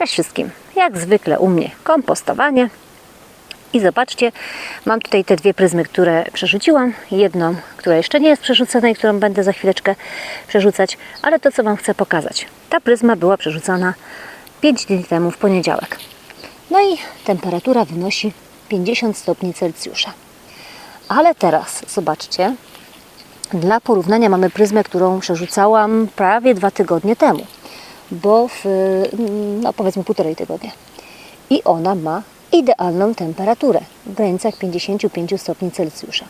Cześć wszystkim. Jak zwykle u mnie kompostowanie. I zobaczcie, mam tutaj te dwie pryzmy, które przerzuciłam. Jedną, która jeszcze nie jest przerzucona i którą będę za chwileczkę przerzucać. Ale to, co Wam chcę pokazać. Ta pryzma była przerzucana 5 dni temu w poniedziałek. No i temperatura wynosi 50 stopni Celsjusza. Ale teraz, zobaczcie, dla porównania mamy pryzmę, którą przerzucałam prawie dwa tygodnie temu, bo w, no powiedzmy półtorej tygodnia. I ona ma idealną temperaturę w granicach 55 stopni Celsjusza.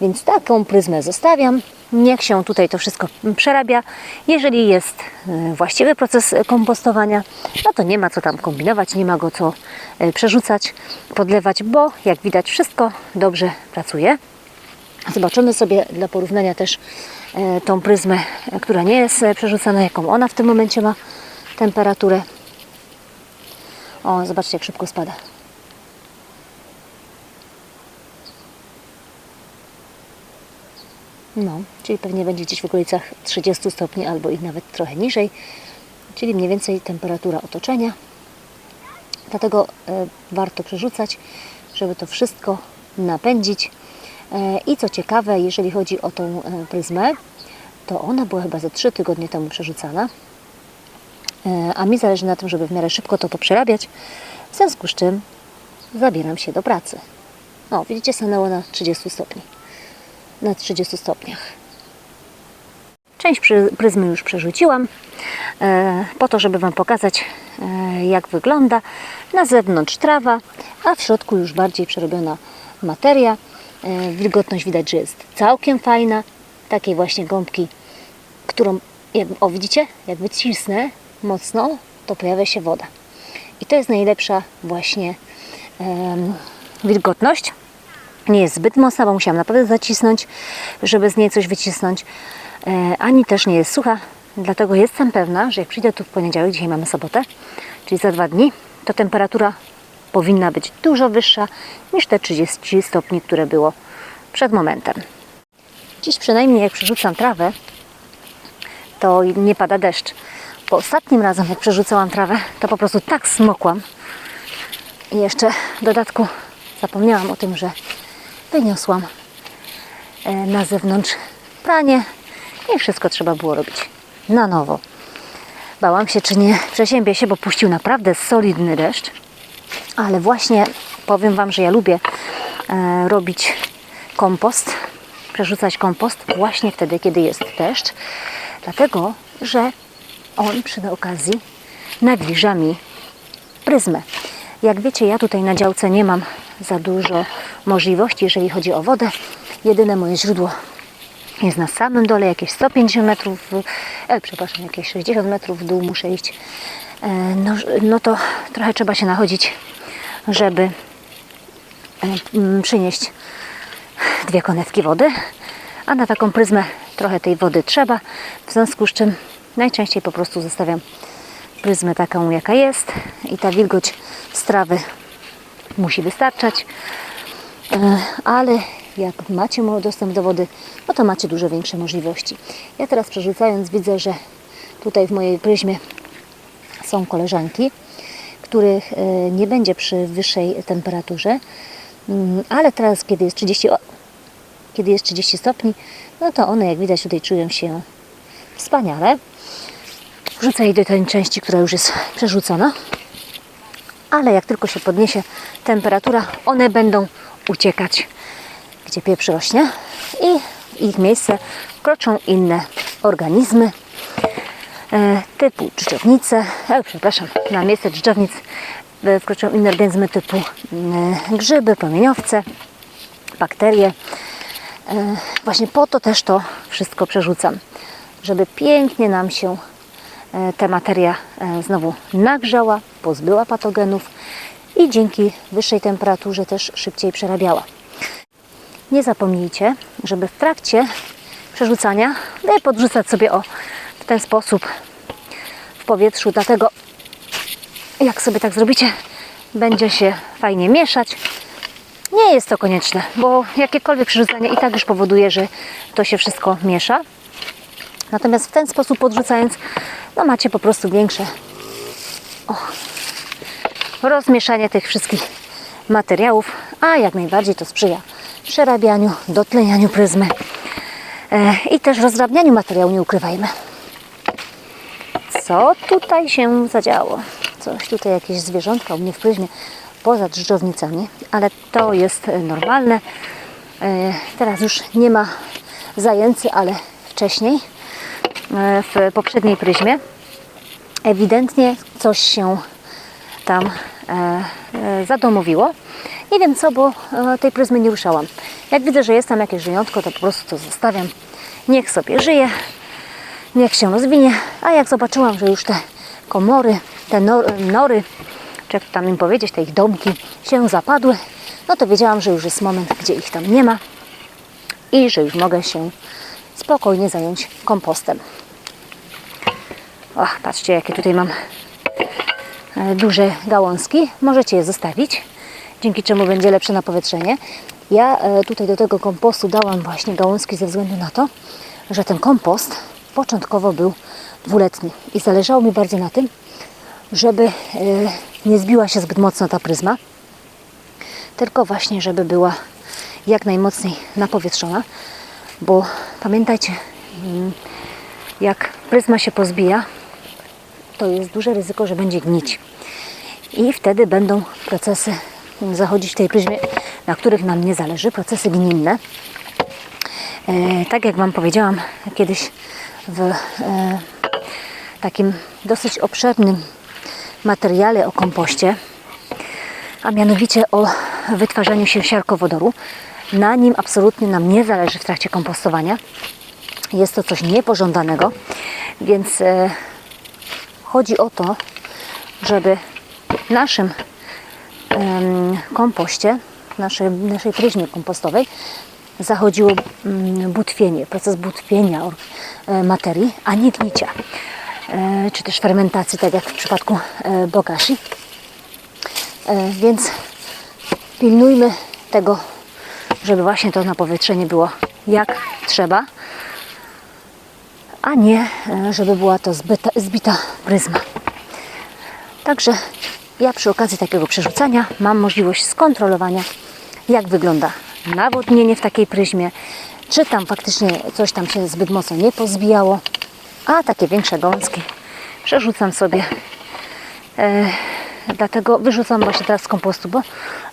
Więc taką pryzmę zostawiam. Niech się tutaj to wszystko przerabia. Jeżeli jest e, właściwy proces kompostowania, no to nie ma co tam kombinować, nie ma go co e, przerzucać, podlewać, bo jak widać wszystko dobrze pracuje. Zobaczymy sobie dla porównania też e, tą pryzmę, która nie jest przerzucana, jaką ona w tym momencie ma temperaturę. O, zobaczcie jak szybko spada. No, czyli pewnie będzie gdzieś w okolicach 30 stopni albo i nawet trochę niżej, czyli mniej więcej temperatura otoczenia. Dlatego e, warto przerzucać, żeby to wszystko napędzić. E, I co ciekawe, jeżeli chodzi o tą e, pryzmę, to ona była chyba ze 3 tygodnie temu przerzucana. E, A mi zależy na tym, żeby w miarę szybko to poprzerabiać, w związku z czym zabieram się do pracy. O, widzicie, stanęło na 30 stopni. Na 30 stopniach. Część pryzmy już przerzuciłam, e, po to, żeby Wam pokazać, e, jak wygląda. Na zewnątrz trawa, a w środku już bardziej przerobiona materia. Wilgotność widać, że jest całkiem fajna. Takiej właśnie gąbki, którą, o widzicie, jak wycisnę mocno, to pojawia się woda. I to jest najlepsza właśnie em, wilgotność. Nie jest zbyt mocna, bo musiałam naprawdę zacisnąć, żeby z niej coś wycisnąć. E, ani też nie jest sucha, dlatego jestem pewna, że jak przyjdę tu w poniedziałek, dzisiaj mamy sobotę, czyli za dwa dni, to temperatura powinna być dużo wyższa niż te 30 stopni, które było przed momentem. Dziś przynajmniej jak przerzucam trawę, to nie pada deszcz. Bo ostatnim razem, jak przerzucałam trawę, to po prostu tak smokłam. I jeszcze w dodatku zapomniałam o tym, że wyniosłam e, na zewnątrz pranie i wszystko trzeba było robić na nowo. Bałam się, czy nie przeziębię się, bo puścił naprawdę solidny deszcz. Ale właśnie powiem Wam, że ja lubię e, robić kompost, przerzucać kompost właśnie wtedy, kiedy jest deszcz, dlatego, że on przy okazji nawilża mi pryzmę. Jak wiecie, ja tutaj na działce nie mam za dużo możliwości, jeżeli chodzi o wodę. Jedyne moje źródło jest na samym dole, jakieś 150 metrów, e, przepraszam, jakieś 60 metrów w dół muszę iść. E, no, no to trochę trzeba się nachodzić, żeby e, mm, przynieść dwie konewki wody, a na taką pryzmę trochę tej wody trzeba, w związku z czym najczęściej po prostu zostawiam pryzmę taką jaka jest i ta wilgoć z trawy musi wystarczać, E, ale jak macie dostęp do wody, no to macie dużo większe możliwości. Ja teraz przerzucając widzę, że tutaj w mojej pryzmie są koleżanki, których e, nie będzie przy wyższej temperaturze, Mm, ale teraz kiedy jest 30, o, kiedy jest 30 stopni, no to one jak widać tutaj czują się wspaniale. Wrzucę jej do tej części, która już jest przerzucona, ale jak tylko się podniesie temperatura, one będą uciekać, gdzie pieprz rośnie i w ich miejsce kroczą inne organizmy e, typu dżdżownice, e, przepraszam, na miejsce dżdżownic e, wkroczą inne organizmy typu e, grzyby, promieniowce, bakterie. Właśnie po to też to wszystko przerzucam, żeby pięknie nam się ta materia e, znowu nagrzała, pozbyła patogenów i dzięki wyższej temperaturze też szybciej przerabiała. Nie zapomnijcie, żeby w trakcie przerzucania no, podrzucać sobie o w ten sposób w powietrzu, dlatego jak sobie tak zrobicie, będzie się fajnie mieszać. Nie jest to konieczne, bo jakiekolwiek przerzucanie i tak już powoduje, że to się wszystko miesza. Natomiast w ten sposób podrzucając, no macie po prostu większe o, rozmieszanie tych wszystkich materiałów, a jak najbardziej to sprzyja przerabianiu, dotlenianiu pryzmy e, i też rozdrabnianiu materiału, nie ukrywajmy. Co tutaj się zadziało? Coś tutaj, jakieś zwierzątka u mnie w pryzmie poza drżownicami, ale to jest normalne. E, Teraz już nie ma zajęcy, ale wcześniej w poprzedniej pryzmie ewidentnie coś się tam e, e, zadomowiło. Nie wiem co, bo e, tej pryzmy nie ruszałam. Jak widzę, że jest tam jakieś żyjątko, to po prostu to zostawiam. Niech sobie żyje, niech się rozwinie. A jak zobaczyłam, że już te komory, te nor, nory, czy jak tam im powiedzieć, te ich domki się zapadły, no to wiedziałam, że już jest moment, gdzie ich tam nie ma i że już mogę się spokojnie zająć kompostem. O, patrzcie, jakie tutaj mam e, duże gałązki. Możecie je zostawić, dzięki czemu będzie lepsze napowietrzenie. Ja e, tutaj do tego kompostu dałam właśnie gałązki ze względu na to, że ten kompost początkowo był dwuletni i zależało mi bardzo na tym, żeby e, nie zbiła się zbyt mocno ta pryzma, tylko właśnie, żeby była jak najmocniej napowietrzona, bo pamiętajcie, mm, jak pryzma się pozbija, to jest duże ryzyko, że będzie gnić. I wtedy będą procesy zachodzić w tej pryzmie, na których nam nie zależy, procesy gninne. E, tak jak Wam powiedziałam kiedyś w e, takim dosyć obszernym materiale o kompoście, a mianowicie o wytwarzaniu się siarkowodoru. Na nim absolutnie nam nie zależy w trakcie kompostowania. Jest to coś niepożądanego, więc e, chodzi o to, żeby w naszym kompoście, naszej, naszej pryzmie kompostowej zachodziło mm, butwienie, proces butwienia e, materii, a nie gnicia. E, Czy też fermentacji, tak jak w przypadku e, bogashi. Więc pilnujmy tego, żeby właśnie to napowietrzenie było jak trzeba, a nie e, żeby była to zbyta, zbita pryzma. Także ja przy okazji takiego przerzucania mam możliwość skontrolowania, jak wygląda nawodnienie w takiej pryzmie, czy tam faktycznie coś tam się zbyt mocno nie pozbijało, a takie większe gąski przerzucam sobie. E, dlatego wyrzucam właśnie teraz z kompostu, bo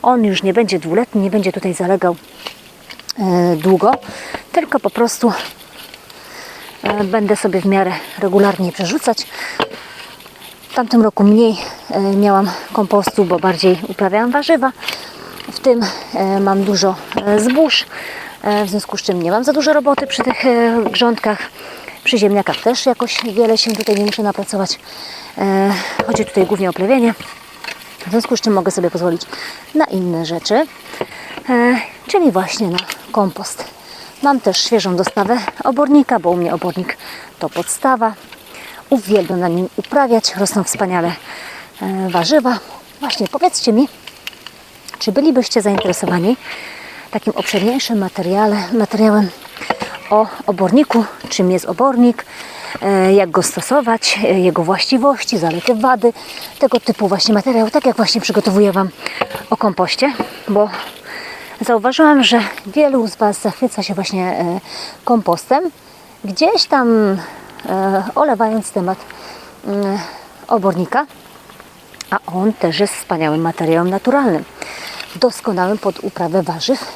on już nie będzie dwuletni, nie będzie tutaj zalegał e, długo, tylko po prostu będę sobie w miarę regularnie przerzucać. W tamtym roku mniej e, miałam kompostu, bo bardziej uprawiałam warzywa. W tym e, mam dużo e, zbóż, e, w związku z czym nie mam za dużo roboty przy tych e, grządkach. Przy ziemniakach też jakoś wiele się tutaj nie muszę napracować. E, Chodzi tutaj głównie o plewienie. W związku z czym mogę sobie pozwolić na inne rzeczy, e, czyli właśnie na kompost. Mam też świeżą dostawę obornika, bo u mnie obornik to podstawa. Uwielbiam na nim uprawiać, rosną wspaniale e, warzywa. Właśnie powiedzcie mi, czy bylibyście zainteresowani takim obszerniejszym materiale, materiałem o oborniku, czym jest obornik, e, jak go stosować, e, jego właściwości, zalety, wady, tego typu właśnie materiał, tak jak właśnie przygotowuję Wam o kompoście, bo zauważyłam, że wielu z Was zachwyca się właśnie e, kompostem, gdzieś tam e, olewając temat mm, obornika, a on też jest wspaniałym materiałem naturalnym, doskonałym pod uprawę warzyw,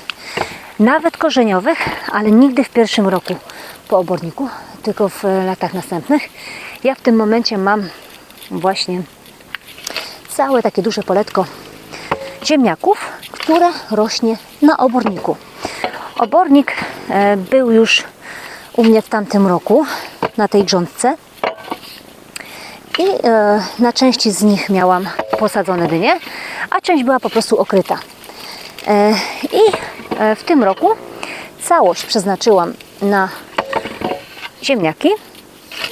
nawet korzeniowych, ale nigdy w pierwszym roku po oborniku, tylko w e, latach następnych. Ja w tym momencie mam właśnie całe takie duże poletko ziemniaków, które rośnie na oborniku. Obornik e, był już u mnie w tamtym roku na tej grządce i e, na części z nich miałam posadzone dynie, a część była po prostu okryta. E, I w tym roku całość przeznaczyłam na ziemniaki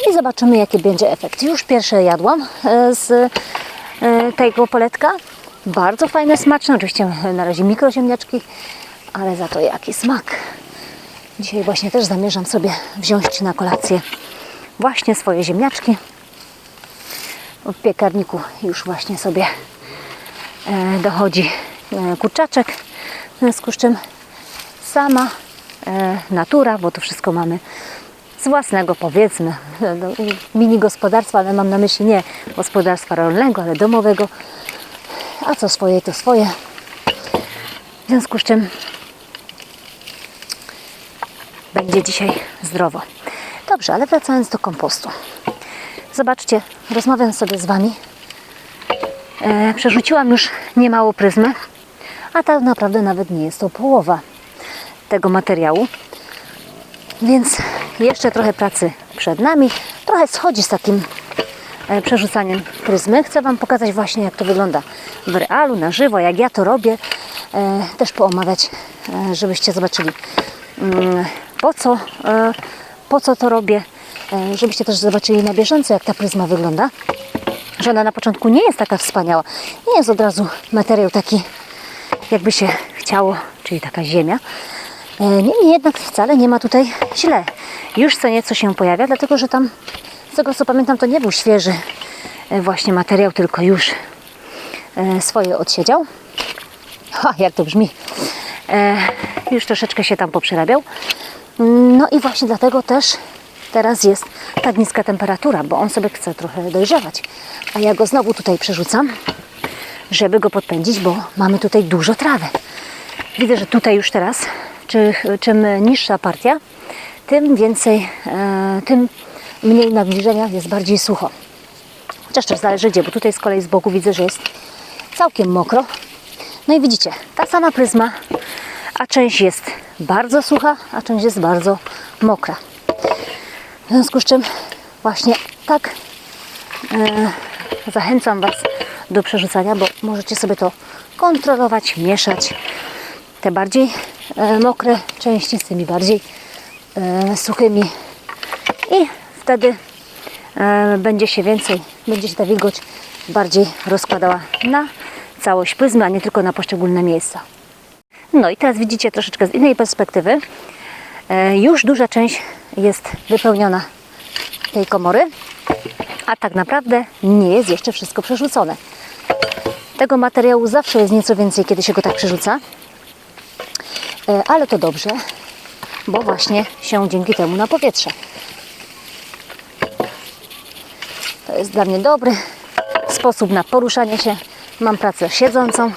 i zobaczymy jaki będzie efekt. Już pierwsze jadłam z tego poletka. Bardzo fajne, smaczne. Oczywiście na razie mikroziemniaczki, ale za to jaki smak. Dzisiaj właśnie też zamierzam sobie wziąć na kolację właśnie swoje ziemniaczki. W piekarniku już właśnie sobie e, dochodzi e, kurczaczek, w związku z czym sama e, natura, bo to wszystko mamy z własnego powiedzmy mini gospodarstwa, ale mam na myśli nie gospodarstwa rolnego, ale domowego, a co swoje to swoje. W związku z czym będzie dzisiaj zdrowo. Dobrze, ale wracając do kompostu. Zobaczcie, rozmawiam sobie z Wami. E, przerzuciłam już niemało pryzmy, a tak naprawdę nawet nie jest to połowa tego materiału. Więc jeszcze trochę pracy przed nami. Trochę schodzi z takim przerzucaniem pryzmy. Chcę Wam pokazać właśnie, jak to wygląda w realu, na żywo, jak ja to robię. E, też poomawiać, e, żebyście zobaczyli, mm, po co, e, po co to robię, e, żebyście też zobaczyli na bieżąco, jak ta pryzma wygląda. Że ona na początku nie jest taka wspaniała. Nie jest od razu materiał taki, jakby się chciało, czyli taka ziemia. E, Niemniej jednak wcale nie ma tutaj źle. Już co nieco się pojawia, dlatego że tam, tego co pamiętam, to nie był świeży e, właśnie materiał, tylko już e, swoje odsiedział. Ha, jak to brzmi. E, już troszeczkę się tam poprzerabiał. No i właśnie dlatego też teraz jest tak niska temperatura, bo on sobie chce trochę dojrzewać. A ja go znowu tutaj przerzucam, żeby go podpędzić, bo mamy tutaj dużo trawy. Widzę, że tutaj już teraz, czy, czym niższa partia, tym więcej, tym mniej nawilżenia, jest bardziej sucho. Chociaż też zależy gdzie, bo tutaj z kolei z boku widzę, że jest całkiem mokro. No i widzicie, ta sama pryzma, a część jest bardzo sucha, a część jest bardzo mokra. W związku z czym właśnie tak e, zachęcam Was do przerzucania, bo możecie sobie to kontrolować, mieszać. Te bardziej e, mokre części z tymi bardziej e, suchymi i wtedy e, będzie się więcej, będzie się ta wilgoć bardziej rozkładała na całość pryzmy, a nie tylko na poszczególne miejsca. No i teraz widzicie troszeczkę z innej perspektywy. E, Już duża część jest wypełniona tej komory, a tak naprawdę nie jest jeszcze wszystko przerzucone. Tego materiału zawsze jest nieco więcej, kiedy się go tak przerzuca, E, ale to dobrze, bo właśnie się dzięki temu na powietrze. To jest dla mnie dobry sposób na poruszanie się. Mam pracę siedzącą,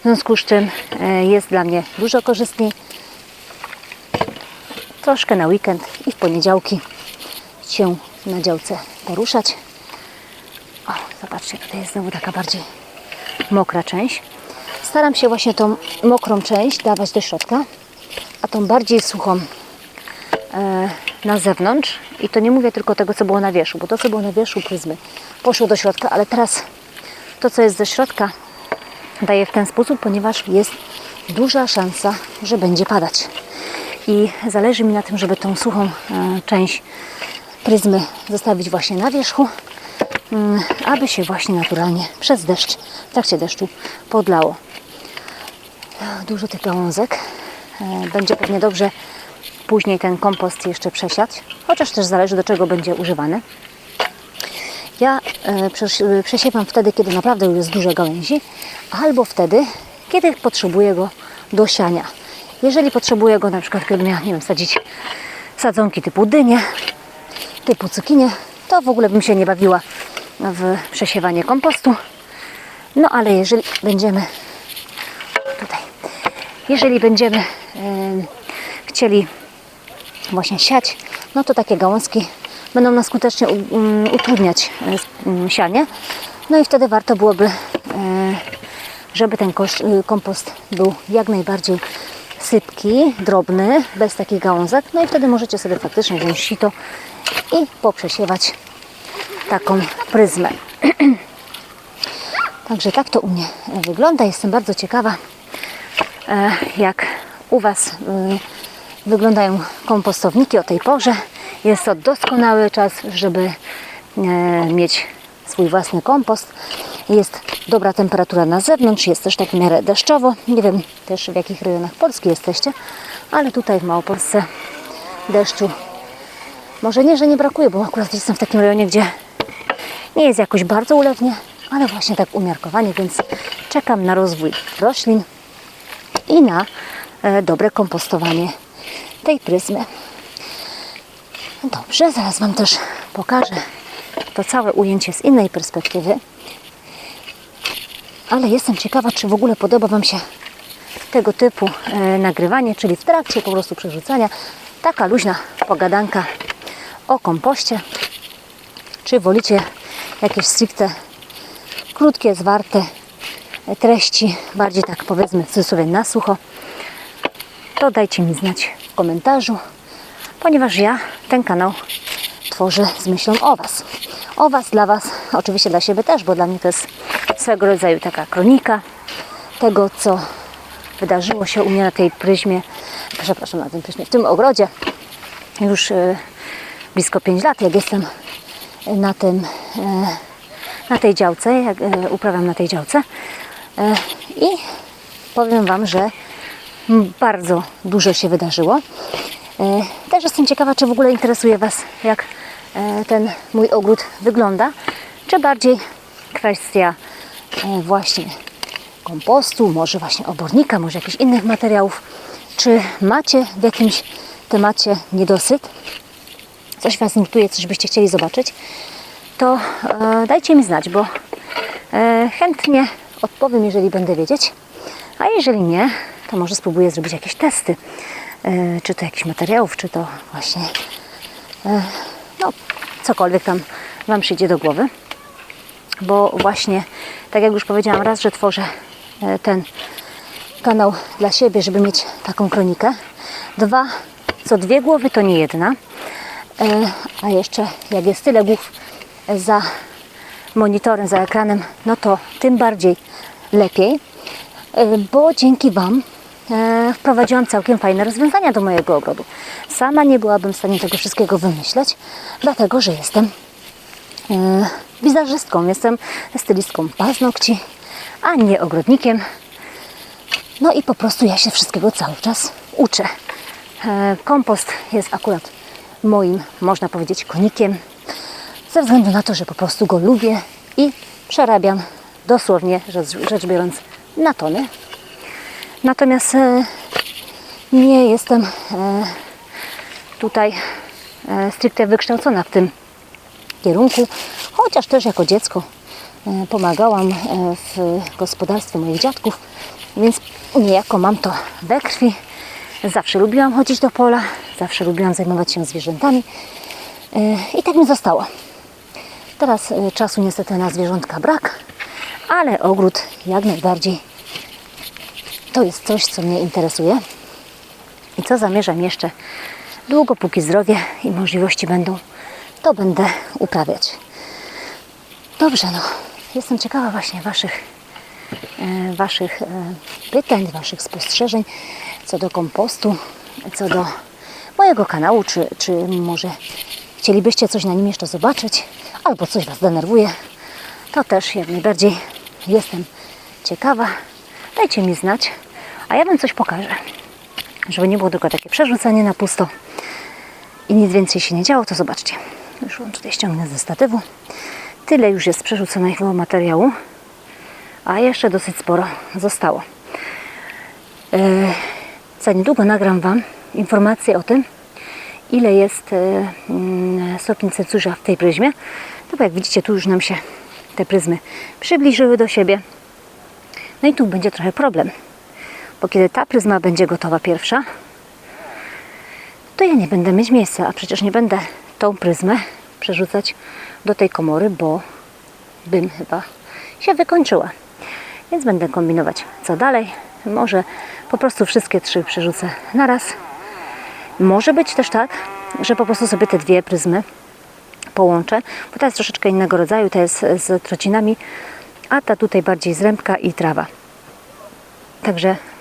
w związku z czym e, jest dla mnie dużo korzystniej. Troszkę na weekend i w poniedziałki się na działce poruszać. O, zobaczcie, tutaj jest znowu taka bardziej mokra część. Staram się właśnie tą mokrą część dawać do środka, a tą bardziej suchą e, na zewnątrz. I to nie mówię tylko tego, co było na wierzchu, bo to, co było na wierzchu pryzmy, poszło do środka, ale teraz to, co jest ze środka, daję w ten sposób, ponieważ jest duża szansa, że będzie padać. I zależy mi na tym, żeby tą suchą e, część pryzmy zostawić właśnie na wierzchu, mm, aby się właśnie naturalnie przez deszcz, w trakcie deszczu podlało. Dużo tych gałązek. E, Będzie pewnie dobrze później ten kompost jeszcze przesiać, chociaż też zależy do czego będzie używany. Ja e, przes- przesiewam wtedy, kiedy naprawdę jest dużo gałęzi, albo wtedy, kiedy potrzebuję go do siania. Jeżeli potrzebuję go na przykład, kiedy miałam, nie wiem, sadzić sadzonki typu dynie, typu cukinie, to w ogóle bym się nie bawiła w przesiewanie kompostu. No ale jeżeli będziemy tutaj, jeżeli będziemy em, chcieli właśnie siać, no to takie gałązki będą nam skutecznie um, utrudniać e, um, sianie. No i wtedy warto byłoby, e, żeby ten y, kompost był jak najbardziej sypki, drobny, bez takich gałązek. No i wtedy możecie sobie faktycznie wziąć sito i poprzesiewać taką pryzmę. Także tak to u mnie e, wygląda. Jestem bardzo ciekawa, jak u Was y, wyglądają kompostowniki o tej porze. Jest to doskonały czas, żeby e, mieć swój własny kompost. Jest dobra temperatura na zewnątrz, jest też tak w miarę deszczowo. Nie wiem też w jakich rejonach Polski jesteście, ale tutaj w Małopolsce deszczu może nie, że nie brakuje, bo akurat jestem w takim rejonie, gdzie nie jest jakoś bardzo ulewnie, ale właśnie tak umiarkowanie, więc czekam na rozwój roślin i na e, dobre kompostowanie tej pryzmy. Dobrze, zaraz Wam też pokażę to całe ujęcie z innej perspektywy. Ale jestem ciekawa, czy w ogóle podoba Wam się tego typu e, nagrywanie, czyli w trakcie po prostu przerzucania. Taka luźna pogadanka o kompoście. Czy wolicie jakieś stricte krótkie, zwarte treści, bardziej tak powiedzmy w cudzysłowie na sucho, to dajcie mi znać w komentarzu, ponieważ ja ten kanał tworzę z myślą o Was. O Was, dla Was, oczywiście dla siebie też, bo dla mnie to jest swego rodzaju taka kronika tego, co wydarzyło się u mnie na tej pryzmie, przepraszam, na tym pryzmie, w tym ogrodzie już e, blisko 5 lat, jak jestem na tym, e, na tej działce, jak e, uprawiam na tej działce i powiem Wam, że bardzo dużo się wydarzyło. E, Też jestem ciekawa, czy w ogóle interesuje Was, jak e, ten mój ogród wygląda, czy bardziej kwestia e, właśnie kompostu, może właśnie obornika, może jakichś innych materiałów. Czy macie w jakimś temacie niedosyt? Coś Was nurtuje, coś byście chcieli zobaczyć? To dajcie mi znać, bo chętnie odpowiem, jeżeli będę wiedzieć. A jeżeli nie, to może spróbuję zrobić jakieś testy. E, czy to jakichś materiałów, czy to właśnie e, no, cokolwiek tam Wam przyjdzie do głowy. Bo właśnie, tak jak już powiedziałam raz, że tworzę e, ten kanał dla siebie, żeby mieć taką kronikę. Dwa, co dwie głowy, to nie jedna. A jeszcze jak jest tyle głów za monitorem, za ekranem, no to tym bardziej lepiej, bo dzięki Wam wprowadziłam całkiem fajne rozwiązania do mojego ogrodu. Sama nie byłabym w stanie tego wszystkiego wymyśleć, dlatego że jestem e, wizerzystką, jestem stylistką paznokci, a nie ogrodnikiem. No i po prostu ja się wszystkiego cały czas uczę. E, Kompost jest akurat moim, można powiedzieć, konikiem, ze względu na to, że po prostu go lubię i przerabiam dosłownie rzecz biorąc na tony. Natomiast e, nie jestem e, tutaj e, stricte wykształcona w tym kierunku, chociaż też jako dziecko pomagałam w gospodarstwie moich dziadków, więc niejako mam to we krwi. Zawsze lubiłam chodzić do pola, zawsze lubiłam zajmować się zwierzętami i tak mi zostało. Teraz czasu niestety na zwierzątka brak, ale ogród jak najbardziej to jest coś, co mnie interesuje i co zamierzam jeszcze długo, póki zdrowie i możliwości będą, to będę uprawiać. Dobrze, no, jestem ciekawa właśnie Waszych, e, waszych e, pytań, Waszych spostrzeżeń co do kompostu, co do mojego kanału, czy, czy może chcielibyście coś na nim jeszcze zobaczyć, albo coś Was denerwuje, to też jak najbardziej jestem ciekawa. Dajcie mi znać, a ja Wam coś pokażę. Żeby nie było tylko takie przerzucanie na pusto i nic więcej się nie działo, to zobaczcie. Już Wam tutaj ściągnę ze statywu. Tyle już jest przerzuconego materiału, a jeszcze dosyć sporo zostało. E, za niedługo nagram Wam informację o tym, ile jest e, mm, stopni w tej pryzmie. No bo jak widzicie, tu już nam się te pryzmy przybliżyły do siebie. No i tu będzie trochę problem, bo kiedy ta pryzma będzie gotowa pierwsza, to ja nie będę mieć miejsca, a przecież nie będę tą pryzmę przerzucać do tej komory, bo bym chyba się wykończyła. Więc będę kombinować co dalej. Może po prostu wszystkie trzy przerzucę na raz. Może być też tak, że po prostu sobie te dwie pryzmy połączę, bo ta jest troszeczkę innego rodzaju, ta jest z trocinami, a ta tutaj bardziej z rębka i trawa. Także